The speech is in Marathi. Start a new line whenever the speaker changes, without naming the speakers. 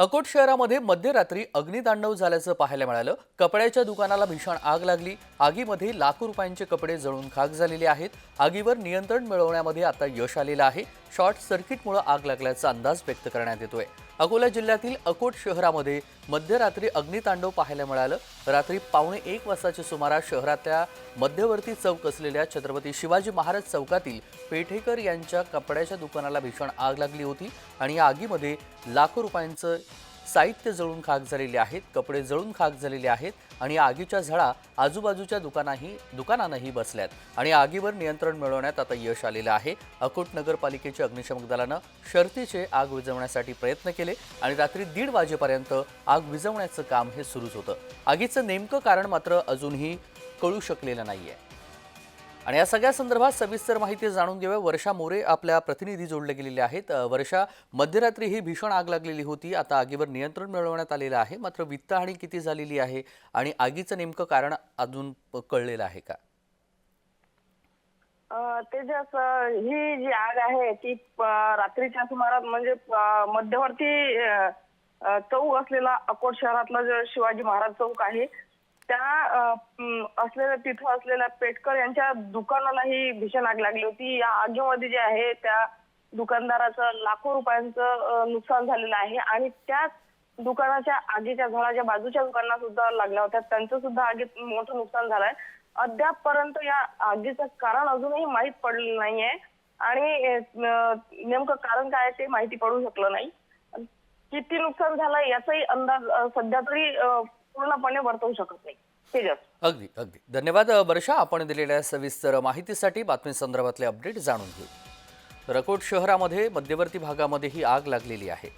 अकोट शहरामध्ये मध्यरात्री अग्नितांडव झाल्याचं पाहायला मिळालं. कपड्याच्या दुकानाला भीषण आग लागली. आगीमध्ये लाखो रुपयांचे कपडे जळून खाक झालेले आहेत. आगीवर नियंत्रण मिळवण्यामध्ये आता यश आलेलं आहे. शॉर्ट सर्किटमुळे आग लागल्याचा अंदाज व्यक्त करण्यात येतोय. अकोला जिल्ह्यातील अकोट शहरामध्ये मध्यरात्री अग्नितांडव पाहायला मिळालं. रात्री पावणे एक वाजताच्या सुमारास शहरातल्या मध्यवर्ती चौक असलेल्या छत्रपती शिवाजी महाराज चौकातील पेठेकर यांच्या कपड्याच्या दुकानाला भीषण आग लागली होती आणि या आगीमध्ये लाखो रुपयांचं साहित्य जळून खाक झालेले आहेत कपडे जळून खाक झालेले आहेत आणि आगीच्या झळा आजूबाजूच्या दुकानाही दुकानांनाही बसल्यात. आणि आगीवर नियंत्रण मिळवण्यात आता यश आलेलं आहे. अकोट नगरपालिकेच्या अग्निशमक दलानं शर्तीचे आग विझवण्यासाठी प्रयत्न केले आणि रात्री दीड वाजेपर्यंत आग विझवण्याचं काम हे सुरूच होतं. आगीचं नेमकं कारण मात्र अजूनही कळू शकलेलं नाही आहे आणि या सगळ्या संदर्भात सविस्तर माहिती जाणून घेऊया. वर्षा मोरे आपल्या प्रतिनिधी जोडले गेलेले आहेत. वर्षा मध्यरात्री ही भीषण आग लागलेली होती. आता आगीवर नियंत्रण मिळवण्यात आलेलं आहे. मात्र वित्तहानी किती झालेली आहे आणि आगीचं नेमकं कारण अजून कळलेलं आहे का?
तेजस ही जी आग आहे ती रात्रीच्या सुमारात म्हणजे मध्यवर्ती चौक असलेला अकोट शहरातला जो शिवाजी महाराज चौक आहे त्या असलेल्या तिथं असलेल्या पेटकर यांच्या दुकानालाही भीषण आग लागली होती. या आगीमध्ये जे आहे त्या दुकानदाराचं लाखो रुपयांचं नुकसान झालेलं आहे. आणि त्याच दुकानाच्या आगीच्या झळा बाजूच्या दुकानांना सुद्धा लागल्या होत्या. त्यांचं सुद्धा आगीत मोठं नुकसान झालंय. अद्यापपर्यंत या आगीचं कारण अजूनही माहीत पडलेलं नाहीये. आणि नेमकं कारण काय आहे ते माहिती पडू शकलं नाही. किती नुकसान झालंय याचाही अंदाज सध्या तरी पूर्णपणे वर्तवू शकत नाही. तेजस
अगदी अगदी. धन्यवाद वर्षा आपण दिलेल्या सविस्तर माहितीसाठी बातमी संदर्भातले अपडेट जाणून घेऊ. रकोट शहरामध्ये मध्यवर्ती भागामध्ये ही आग लागलेली आहे.